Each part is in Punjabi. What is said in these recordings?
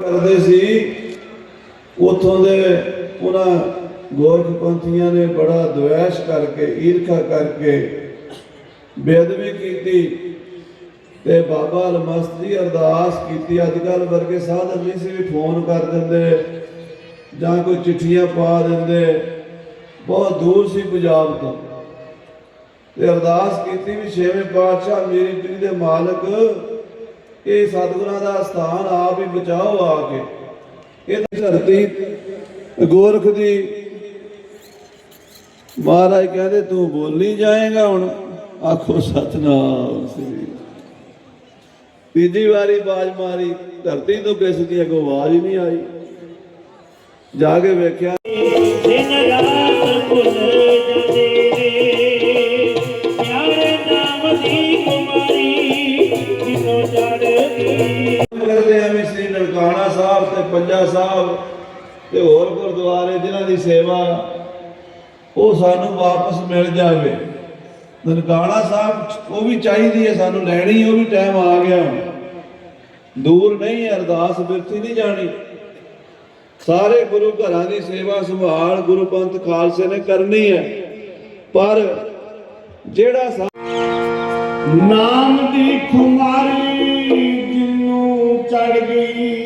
ਕਰਦੇ ਸੀ, ਉਥੋਂ ਦੇ ਉਹਨਾਂ ਗੋਰਖ ਪੰਥੀਆਂ ਨੇ ਬੜਾ ਦੁਆਸ਼ ਕਰਕੇ, ਈਰਖਾ ਕਰਕੇ ਬੇਅਦਬੀ ਕੀਤੀ ਤੇ ਬਾਬਾ ਲਮਸਤ ਜੀ ਅਰਦਾਸ ਕੀਤੀ। ਅੱਜ ਕੱਲ ਵਰਗੇ ਸਾਧਨ ਨਹੀਂ ਸੀ ਵੀ ਫੋਨ ਕਰ ਦਿੰਦੇ ਜਾਂ ਕੋਈ ਚਿੱਠੀਆਂ ਪਾ ਦਿੰਦੇ। ਬਹੁਤ ਦੂਰ ਸੀ ਪੰਜਾਬ ਤੋਂ। ਤੇ ਅਰਦਾਸ ਕੀਤੀ ਵੀ ਛੇਵੇਂ ਪਾਤਸ਼ਾਹ ਮੇਰੀ ਪੀਰੀ ਦੇ ਮਾਲਕ, ਇਹ ਸਤਿਗੁਰਾਂ ਦਾ ਸਥਾਨ ਆਪ ਹੀ ਬਚਾਓ ਆ ਕੇ। ਇਹ ਧਰਤੀ ਗੋਰਖ ਦੀ ਮਹਾਰਾਜ ਕਹਿੰਦੇ, ਤੂੰ ਬੋਲੀ ਜਾਏਗਾ ਹੁਣ। ਆਖੋ, ਸਤਨਾਮ ਸ੍ਰੀ ਤੀਜੀ ਵਾਰੀ ਬਾਜ ਮਾਰੀ, ਧਰਤੀ ਤੋਂ ਕਿਸੇ ਦੀ ਅੱਗੋਂ ਆਵਾਜ਼ ਹੀ ਨਹੀਂ ਆਈ। ਜਾ ਕੇ ਵੇਖਿਆ। ਦਿਨ ਰਾਤ ਭੁੱਲ ਜਾਂਦੇ ਨੇ। ਪਿਆਰੇ ਨਾਮ ਦੀ ਕੁਮਾਰੀ ਜਿਨੋਂ ਚੜ੍ਹਦੀ ਕਰਦੇ ਆ ਵੀ ਸ੍ਰੀ ਨਨਕਾਣਾ ਸਾਹਿਬ ਤੇ ਪੰਜਾ ਸਾਹਿਬ ਤੇ ਹੋਰ ਗੁਰਦੁਆਰੇ ਜਿਨ੍ਹਾਂ ਦੀ ਸੇਵਾ ਉਹ ਸਾਨੂੰ ਵਾਪਸ ਮਿਲ ਜਾਵੇ। ਨਨਕਾਣਾ ਸਾਹਿਬ ਉਹ ਵੀ ਚਾਹੀਦੀ ਹੈ ਸਾਨੂੰ ਲੈਣੀ ਉਹ ਵੀ ਟਾਈਮ ਆ ਗਿਆ। ਦੂਰ ਨਹੀਂ ਅਰਦਾਸ ਬਿਰਤੀ ਨਹੀਂ ਜਾਣੀ। ਸਾਰੇ ਗੁਰੂ ਘਰਾਂ ਦੀ ਸੇਵਾ ਸੰਭਾਲ ਗੁਰੂ ਪੰਥ ਖਾਲਸੇ ਨੇ ਕਰਨੀ ਹੈ। ਪਰ ਜਿਹੜਾ ਸਾ- ਨਾਮ ਦੀ ਖੁਮਾਰੀ ਜਿਨੂੰ ਚੜ ਗਈ।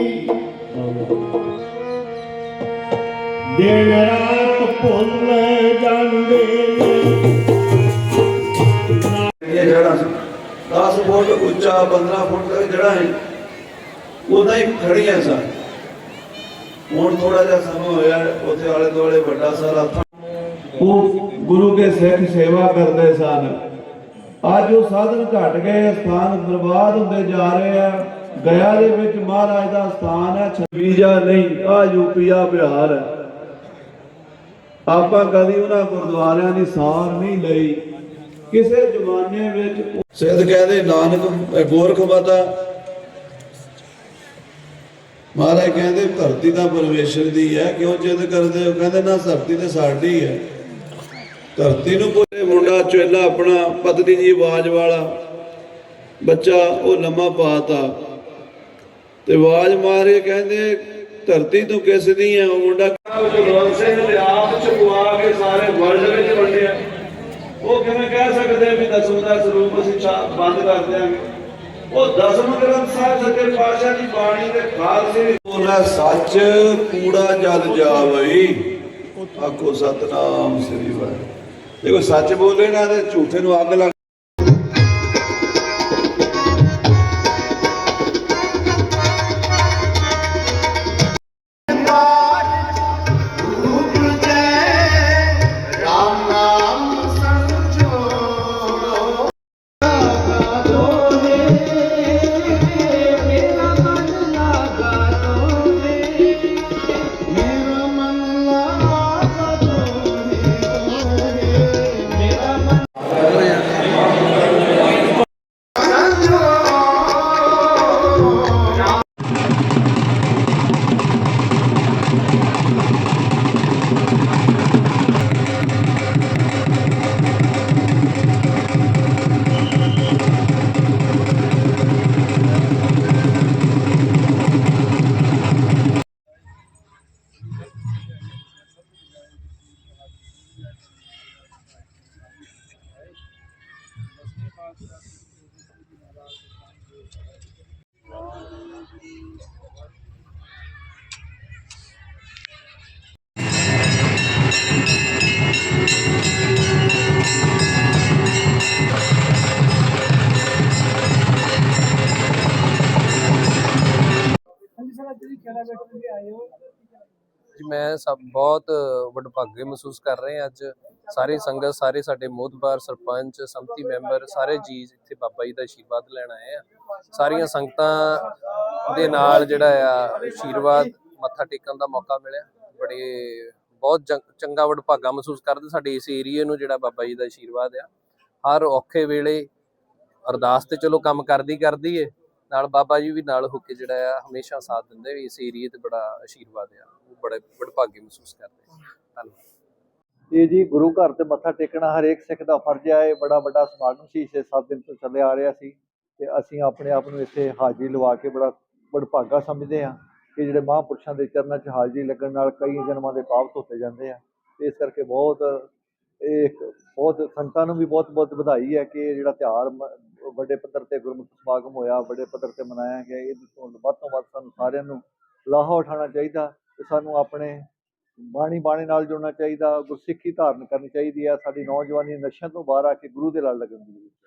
ਦਿਨ ਰਾਤ ਭੁੱਲ ਜਾਂਦੇ ਨੇ। ਇਹ ਜਿਹੜਾ 10 ਫੁੱਟ ਉੱਚਾ 15 ਫੁੱਟ ਜਿਹੜਾ ਹੈ ਉਹਦਾ ਹੀ ਖੜੀਆਂ ਸਨ। ਹੁਣ ਥੋੜਾ ਜਿਹਾ ਸਮਾਂ ਹੋਇਆ, ਉੱਥੇ ਆਲੇ ਦੁਆਲੇ ਵੱਡਾ ਸਾਰਾ ਉਹ ਗੁਰੂ ਕੇ ਸਿੱਖ ਸੇਵਾ ਕਰਦੇ ਸਨ। ਅੱਜ ਉਹ ਸਾਧਨ ਘਟ ਗਏ, ਸਥਾਨ ਬਰਬਾਦ ਹੁੰਦੇ ਜਾ ਰਹੇ ਆ। ਗਿਆ ਦੇ ਵਿੱਚ ਮਹਾਰਾਜ ਦਾ ਸਥਾਨ ਹੈ, ਛਬੀਜਾ ਨਹੀਂ, ਆ ਯੂਪੀ, ਆ ਬਿਹਾਰ। ਹੈ ਆਪਾਂ ਕਦੀ ਉਹਨਾਂ ਗੁਰਦੁਆਰਿਆਂ ਦੀ ਸਾਰ ਨਹੀਂ ਲਈ। ਕਿਸੇ ਜ਼ਮਾਨੇ ਵਿੱਚ ਸਿੱਧ ਕਹਦੇ ਨਾਨਕ ਗੋਰਖ ਮਾਤਾ ਮਹਾਰਾਜ ਕਹਿੰਦੇ ਧਰਤੀ ਤਾਂ ਪਰਮੇਸ਼ਰ ਦੀ ਹੈ, ਕਿਉਂ ਜਿੱਦ ਕਰਦੇ ਹੋ? ਕਹਿੰਦੇ ਨਾ, ਧਰਤੀ ਤੇ ਸਾਡੀ ਹੈ। ਧਰਤੀ ਨੂੰ ਕੋਈ ਮੁੰਡਾ ਚੇਲਾ ਆਪਣਾ, ਪਤਨੀ ਜੀ ਆਵਾਜ਼ ਵਾਲਾ, ਬੱਚਾ ਉਹ ਲੰਮਾ ਪਾਤਾ ਤੇ ਆਵਾਜ਼ ਮਾਰੇ ਕਹਿੰਦੇ, ਧਰਤੀ ਤੂੰ ਕਿਸ ਦੀ ਹੈ? ਉਹ ਮੁੰਡਾ ਗੁਰਵੰਤ ਸਿੰਘ ਨੇ ਆਪ ਚੁਕਵਾ ਕੇ ਸਾਰੇ ਵਰਲਡ ਵਿੱਚ ਵੰਡਿਆ। ਉਹ ਕਿਵੇਂ ਕਹਿ ਸਕਦੇ ਵੀ ਦਸਮ ਦਾ ਸਰੂਪ ਅਸੀਂ ਬੰਦ ਕਰ ਦਿਆਂਗੇ? ਉਹ ਦਸਮ ਗ੍ਰੰਥ ਸਾਹਿਬ ਸੱਚੇ ਪਾਤਸ਼ਾਹ ਦੀ ਬਾਣੀ ਦੇ ਖਾਲਸੇ ਬੋਲਾ ਸੱਚ ਕੂੜਾ ਜਲ ਜਾਵਈ, ਆਖੋ ਸਤਨਾਮ ਸ੍ਰੀ ਵਾਹਿਗੁਰੂ। ਦੇਖੋ, ਸੱਚ ਬੋਲੇ ਨਾ ਤੇ ਝੂਠੇ ਨੂੰ ਅੱਗ ਲੱਗ ਜੀ, ਮੈਂ ਸਭ ਬਹੁਤ ਵਡਭਾਗੇ ਮਹਿਸੂਸ ਕਰ ਰਹੇ ਹਾਂ ਅੱਜ। ਸਾਰੀ ਸੰਗਤ, ਸਾਰੇ ਸਾਡੇ ਮੋਹਤਬਾਰ ਸਰਪੰਚ, ਸੰਮਤੀ ਮੈਂਬਰ, ਸਾਰੇ ਜੀ ਇੱਥੇ ਬਾਬਾ ਜੀ ਦਾ ਆਸ਼ੀਰਵਾਦ ਲੈਣ ਆਏ ਆ। ਸਾਰੀਆਂ ਸੰਗਤਾਂ ਦੇ ਨਾਲ ਜਿਹੜਾ ਆ ਆਸ਼ੀਰਵਾਦ ਮੱਥਾ ਟੇਕਣ ਦਾ ਮੌਕਾ ਮਿਲਿਆ। ਬੜੇ, ਬਹੁਤ ਚੰਗਾ ਵਡਭਾਗਾ ਮਹਿਸੂਸ ਕਰਦੇ ਸਾਡੇ ਇਸ ਏਰੀਏ ਨੂੰ ਜਿਹੜਾ ਬਾਬਾ ਜੀ ਦਾ ਆਸ਼ੀਰਵਾਦ ਆ। ਹਰ ਔਖੇ ਵੇਲੇ ਅਰਦਾਸ ਤੇ ਚਲੋ ਕੰਮ ਕਰਦੀ ਕਰਦੀ ਏ। ਨਾਲ ਬਾਬਾ ਜੀ ਵੀ ਨਾਲ ਹੋ ਕੇ ਜਿਹੜਾ ਆ, ਹਮੇਸ਼ਾ ਸਾਥ ਦਿੰਦੇ ਵੀ ਇਸ ਏਰੀਏ ਤੇ ਬੜਾ ਆਸ਼ੀਰਵਾਦ ਆ, ਉਹ ਬੜੇ ਵਡਭਾਗੇ ਮਹਿਸੂਸ ਕਰਦੇ ਧੰਨਵਾਦ। ਇਹ ਜੀ ਗੁਰੂ ਘਰ ਤੇ ਮੱਥਾ ਟੇਕਣਾ ਹਰੇਕ ਸਿੱਖ ਦਾ ਫਰਜ਼ ਹੈ ਇਹ ਬੜਾ ਵੱਡਾ ਸਮਾਗਮ ਸੀ 6-7 ਦਿਨ ਤੋਂ ਚੱਲਿਆ ਆ ਰਿਹਾ ਸੀ ਤੇ ਅਸੀਂ ਆਪਣੇ ਆਪ ਨੂੰ ਇੱਥੇ ਹਾਜ਼ਰੀ ਲਵਾ ਕੇ ਬੜਾ ਵਡਭਾਗਾ ਸਮਝਦੇ ਹਾਂ ਕਿ ਜਿਹੜੇ ਮਹਾਂਪੁਰਸ਼ਾਂ ਦੇ ਚਰਨਾਂ 'ਚ ਹਾਜ਼ਰੀ ਲੱਗਣ ਨਾਲ ਕਈ ਜਨਮਾਂ ਦੇ ਪਾਪ ਧੋਤੇ ਜਾਂਦੇ ਆ। ਇਸ ਕਰਕੇ ਬਹੁਤ, ਇਹ ਬਹੁਤ ਸੰਤਾਂ ਨੂੰ ਵੀ ਬਹੁਤ ਬਹੁਤ ਵਧਾਈ ਹੈ ਕਿ ਇਹ ਜਿਹੜਾ ਤਿਉਹਾਰ ਮ- ਵੱਡੇ ਪੱਧਰ ਤੇ ਗੁਰਮੁਖ ਸਮਾਗਮ ਹੋਇਆ, ਵੱਡੇ ਪੱਧਰ ਤੇ ਮਨਾਇਆ ਗਿਆ, ਇਹ ਤੋਂ ਵੱਧ ਤੋਂ ਵੱਧ ਸਾਨੂੰ ਸਾਰਿਆਂ ਨੂੰ ਲਾਹਾ ਉਠਾਉਣਾ ਚਾਹੀਦਾ ਤੇ ਸਾਨੂੰ ਆਪਣੇ ਬਾਣੀ ਬਾਣੀ ਨਾਲ ਜੁੜਨਾ ਚਾਹੀਦਾ, ਗੁਰਸਿੱਖੀ ਧਾਰਨ ਕਰਨੀ ਚਾਹੀਦੀ ਹੈ, ਸਾਡੀ ਨੌਜਵਾਨੀ ਨਸ਼ਿਆਂ ਤੋਂ ਬਾਹਰ ਆ ਕੇ ਗੁਰੂ ਦੇ ਨਾਲ ਲੱਗਣ ਦੀ ਜ਼ਰੂਰਤ